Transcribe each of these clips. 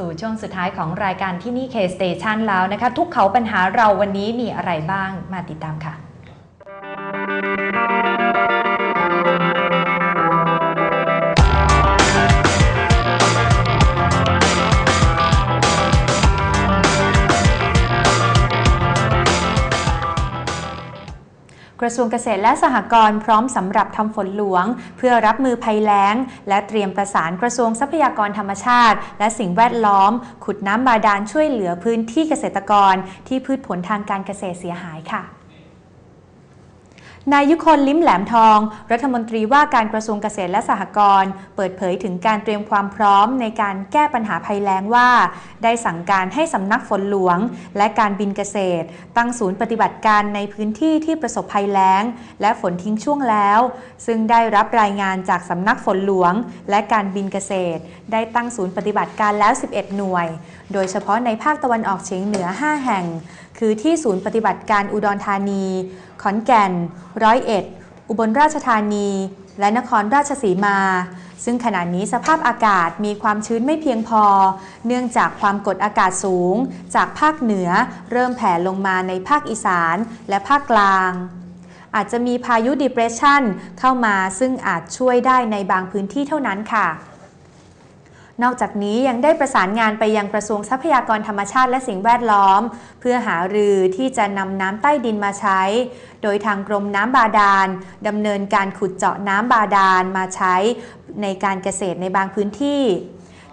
สู่ช่วงสุดท้ายของรายการที่นี่ K Station แล้วนะคะ ทุกเขาปัญหาเราวันนี้มีอะไรบ้างมาติดตามค่ะ กระทรวงเกษตรและสหกรณ์พร้อมสำหรับทำฝนหลวง เพื่อรับมือภัยแล้ง และเตรียมประสานกระทรวงทรัพยากรธรรมชาติ และสิ่งแวดล้อม ขุดน้ำบาดาลช่วยเหลือพื้นที่เกษตรกร ที่พืชผลทางการเกษตรเสียหายค่ะ นายยุคนลิ้มแหลมทอง รัฐมนตรีว่าการกระทรวงเกษตรและสหกรณ์เปิดเผยถึงการเตรียมความพร้อมในการแก้ปัญหาภัยแล้งว่า ได้สั่งการให้สำนักฝนหลวง และการบินเกษตร ตั้งศูนย์ปฏิบัติการในพื้นที่ที่ประสบภัยแล้ง และฝนทิ้งช่วงแล้ว ซึ่งได้รับรายงานจากสำนักฝนหลวง และการบินเกษตร ได้ตั้งศูนย์ปฏิบัติการแล้ว 11 หน่วย โดยเฉพาะในภาคตะวันออกเฉียงเหนือ 5 แห่ง คือที่ศูนย์ปฏิบัติการอุดรธานี ขอนแก่น ร้อยเอ็ด อุบลราชธานี และนครราชสีมา ซึ่งขณะนี้สภาพอากาศมีความชื้นไม่เพียงพอ เนื่องจากความกดอากาศสูง จากภาคเหนือ เริ่มแผ่ลงมาในภาคอีสาน และภาคกลางอาจจะมีพายุ depression เข้ามาซึ่งอาจช่วยได้ในบางพื้นที่เท่านั้นค่ะ นอกจากนี้ยังได้ประสานงานไปยังกระทรวงทรัพยากรธรรมชาติและสิ่งแวดล้อม เพื่อหารือที่จะนำน้ำใต้ดินมาใช้ โดยทางกรมน้ำบาดาลดำเนินการขุดเจาะน้ำบาดาลมาใช้ในการเกษตรในบางพื้นที่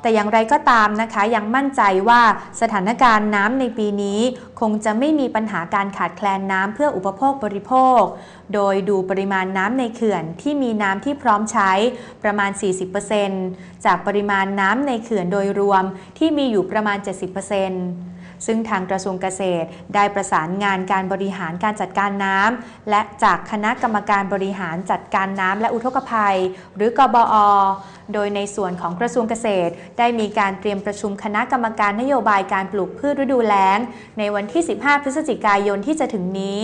แต่อย่างไรก็ตามนะคะยังมั่นใจว่าสถานการณ์น้ำในปีนี้คงจะไม่มีปัญหาการขาดแคลนน้ำเพื่ออุปโภคบริโภค โดยดูปริมาณน้ำในเขื่อนที่มีน้ำที่พร้อมใช้ประมาณ 40%จากปริมาณน้ำในเขื่อนโดยรวมที่มีอยู่ประมาณ 70% ซึ่งทางกระทรวงเกษตรได้ประสานงานการบริหารการจัดการน้ำและจากคณะกรรมการบริหารจัดการน้ำและอุทกภัย หรือกบอ โดยในส่วนของกระทรวงเกษตร ได้มีการเตรียมประชุมคณะกรรมการนโยบายการปลูกพืชฤดูแล้ง ในวันที่ 15 พฤศจิกายนที่จะถึงนี้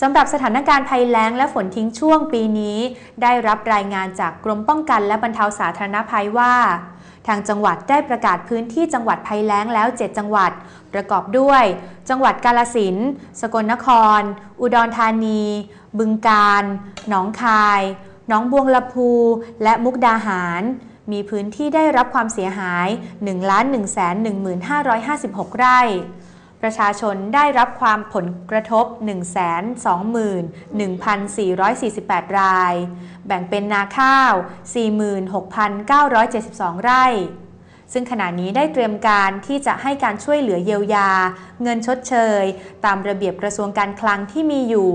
สำหรับสถานการณ์ภัยแล้งและฝนทิ้งช่วงปีนี้ ได้รับรายงานจากกรมป้องกันและบรรเทาสาธารณภัยว่า ทางจังหวัดได้ประกาศพื้นที่จังหวัดภัยแล้งแล้ว 7 จังหวัด ประกอบด้วย จังหวัดกาลสินสกลนคร อุดรธานี บึงกาฬหนองคายหนองบวงละพู และมุกดาหาร มีพื้นที่ได้รับความเสียหาย 1 1 1 5 5 6 ไร่ ประชาชนได้รับความผลกระทบ 121,448 ราย แบ่งเป็นนาข้าว 46,972 ไร่ ซึ่งขณะนี้ได้เตรียมการที่จะให้การช่วยเหลือเยียวยา เงินชดเชย ตามระเบียบกระทรวงการคลังที่มีอยู่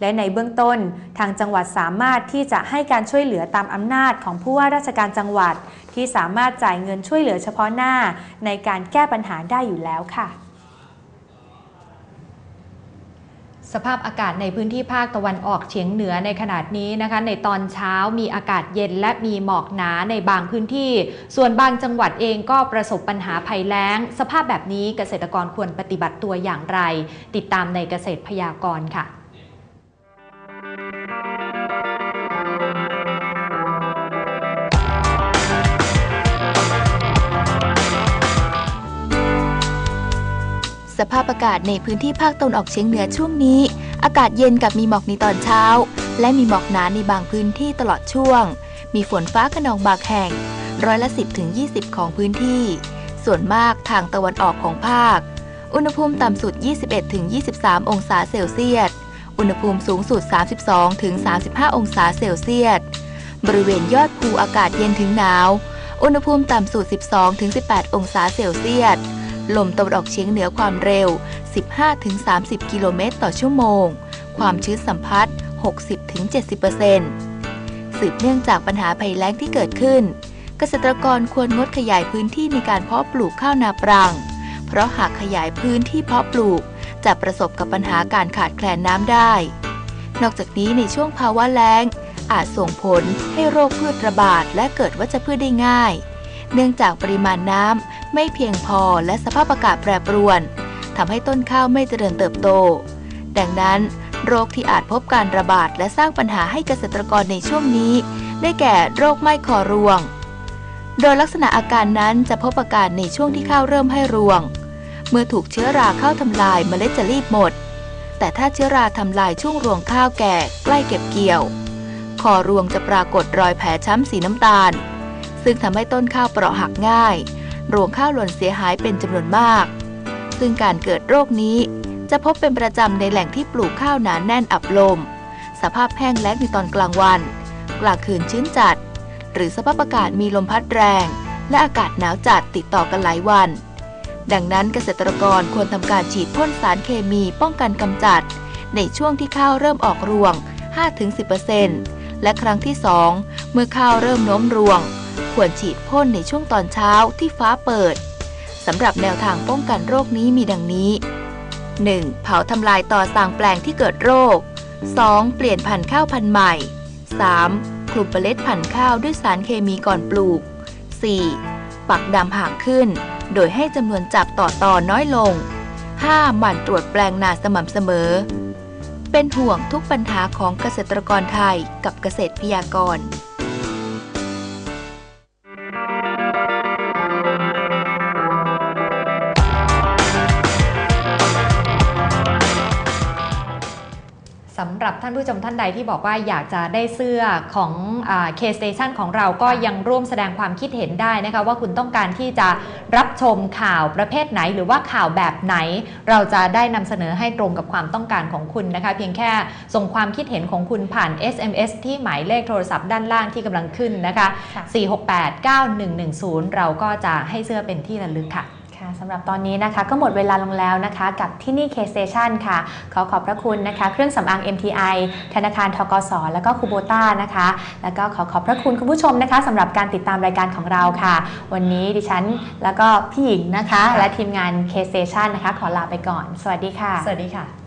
และในเบื้องต้นทางจังหวัดสามารถที่จะให้การช่วยเหลือตามอำนาจของผู้ว่าราชการจังหวัด ที่สามารถจ่ายเงินช่วยเหลือเฉพาะหน้าในการแก้ปัญหาได้อยู่แล้วค่ะ สภาพอากาศในพื้นที่ภาคตะวันออกเฉียงเหนือในขนาดนี้นะคะ ในตอนเช้ามีอากาศเย็นและมีหมอกหนาในบางพื้นที่ ส่วนบางจังหวัดเองก็ประสบปัญหาภัยแล้ง สภาพแบบนี้เกษตรกรควรปฏิบัติตัวอย่างไร ติดตามในเกษตรพยากรณ์ค่ะ สภาพอากาศในพื้นที่ภาคตะวันออกเฉียงเหนือช่วงนี้ อากาศเย็นกับมีหมอกในตอนเช้า และมีหมอกหนาในบางพื้นที่ตลอดช่วง มีฝนฟ้าขนองบางแห่ง ร้อยละ 10ถึง20 ของพื้นที่ ส่วนมากทางตะวันออกของภาค อุณหภูมิต่ำสุด 21ถึง23 องศาเซลเซียส อุณหภูมิสูงสุด 32ถึง35 องศาเซลเซียส บริเวณยอดภูอากาศเย็นถึงหนาว อุณหภูมิต่ำสุด 12ถึง18 องศาเซลเซียส ลมตะวันออกเฉียงเหนือความเร็ว 15-30 กิโลเมตรต่อชั่วโมง ความชื้นสัมพัทธ์ 60-70%สืบเนื่องจากปัญหาภัยแล้งที่เกิดขึ้น เกษตรกรควรงดขยายพื้นที่ในการเพาะปลูกข้าวนาปรัง เพราะหากขยายพื้นที่เพาะปลูก จะประสบกับปัญหาการขาดแคลนน้ำได้ นอกจากนี้ในช่วงภาวะแล้ง อาจส่งผลให้โรคพืชระบาดและเกิดวัชพืชได้ง่าย เนื่องจากปริมาณน้ำ ไม่เพียงพอและสภาพอากาศแปรปรวนทำให้ต้นข้าวไม่เจริญเติบโต ดังนั้น โรคที่อาจพบการระบาดและสร้างปัญหาให้เกษตรกรในช่วงนี้ ได้แก่โรคไหม้คอรวง โดยลักษณะอาการนั้นจะพบอาการในช่วงที่ข้าวเริ่มให้รวง เมื่อถูกเชื้อราเข้าทำลายเมล็ดจะรีบหมด แต่ถ้าเชื้อราทำลายช่วงรวงข้าวแก่ใกล้เก็บเกี่ยว คอรวงจะปรากฏรอยแผลช้ำสีน้ำตาล ซึ่งทำให้ต้นข้าวเปราะหักง่าย รวงข้าวหล่นเสียหายเป็นจำนวนมาก ซึ่งการเกิดโรคนี้จะพบเป็นประจำในแหล่งที่ปลูกข้าวหนาแน่นอับลม สภาพแห้งแล้งในตอนกลางวัน กลางคืนชื้นจัด หรือสภาพอากาศมีลมพัดแรง และอากาศหนาวจัดติดต่อกันหลายวัน ดังนั้นเกษตรกรควรทำการฉีดพ่นสารเคมีป้องกันกำจัด ในช่วงที่ข้าวเริ่มออกรวง 5-10%และครั้งที่ 2 เมื่อข้าวเริ่มโน้มรวง ควรฉีดพ่นในช่วงตอนเช้าที่ฟ้าเปิดสำหรับแนวทางป้องกันโรคนี้มีดังนี้ 1. เผาทำลายต่อสั่งแปลงที่เกิดโรค 2. เปลี่ยนพันธุ์ข้าวพันธุ์ใหม่ 3. คลุมเมล็ดพันธุ์ข้าวด้วยสารเคมีก่อนปลูก 4. ปักดำห่างขึ้น โดยให้จำนวนจับต่อตอนน้อยลง 5. หมั่นตรวจแปลงนาสม่ำเสมอ เป็นห่วงทุกปัญหาของเกษตรกรไทยกับเกษตรพยากรณ์ำหรับท่านผู้ชมท่านใดที่บอกว่าอยากจะได้เสื้อของเคสเตชันของเราก็ยังร่วมแสดงความคิดเห็นได้นะคะ ว่าคุณต้องการที่จะรับชมข่าวประเภทไหน หรือว่าข่าวแบบไหน เราจะได้นำเสนอให้ตรงกับความต้องการของคุณนะคะ เพียงแค่ส่งความคิดเห็นของคุณผ่าน SMS ที่หมายเลขโทรศัพท์ด้านล่างที่กำลังขึ้นนะคะค่ะ4689110 เราก็จะให้เสื้อเป็นที่ระลึกค่ะ ค่ะสำหรับตอนนี้นะคะก็หมดเวลาลงแล้วนะคะ กับที่นี่ K-Station ค่ะ ขอขอบพระคุณนะคะ เครื่องสำอาง MTI ธนาคารทกสแล้วก็คูโบต้านะคะ แล้วก็ขอขอบพระคุณคุณผู้ชมนะคะสำหรับการติดตามรายการของเราค่ะ วันนี้ดิฉันแล้วก็พี่หญิงนะคะ และทีมงาน K-Station นะคะ ขอลาไปก่อน สวัสดีค่ะ สวัสดีค่ะ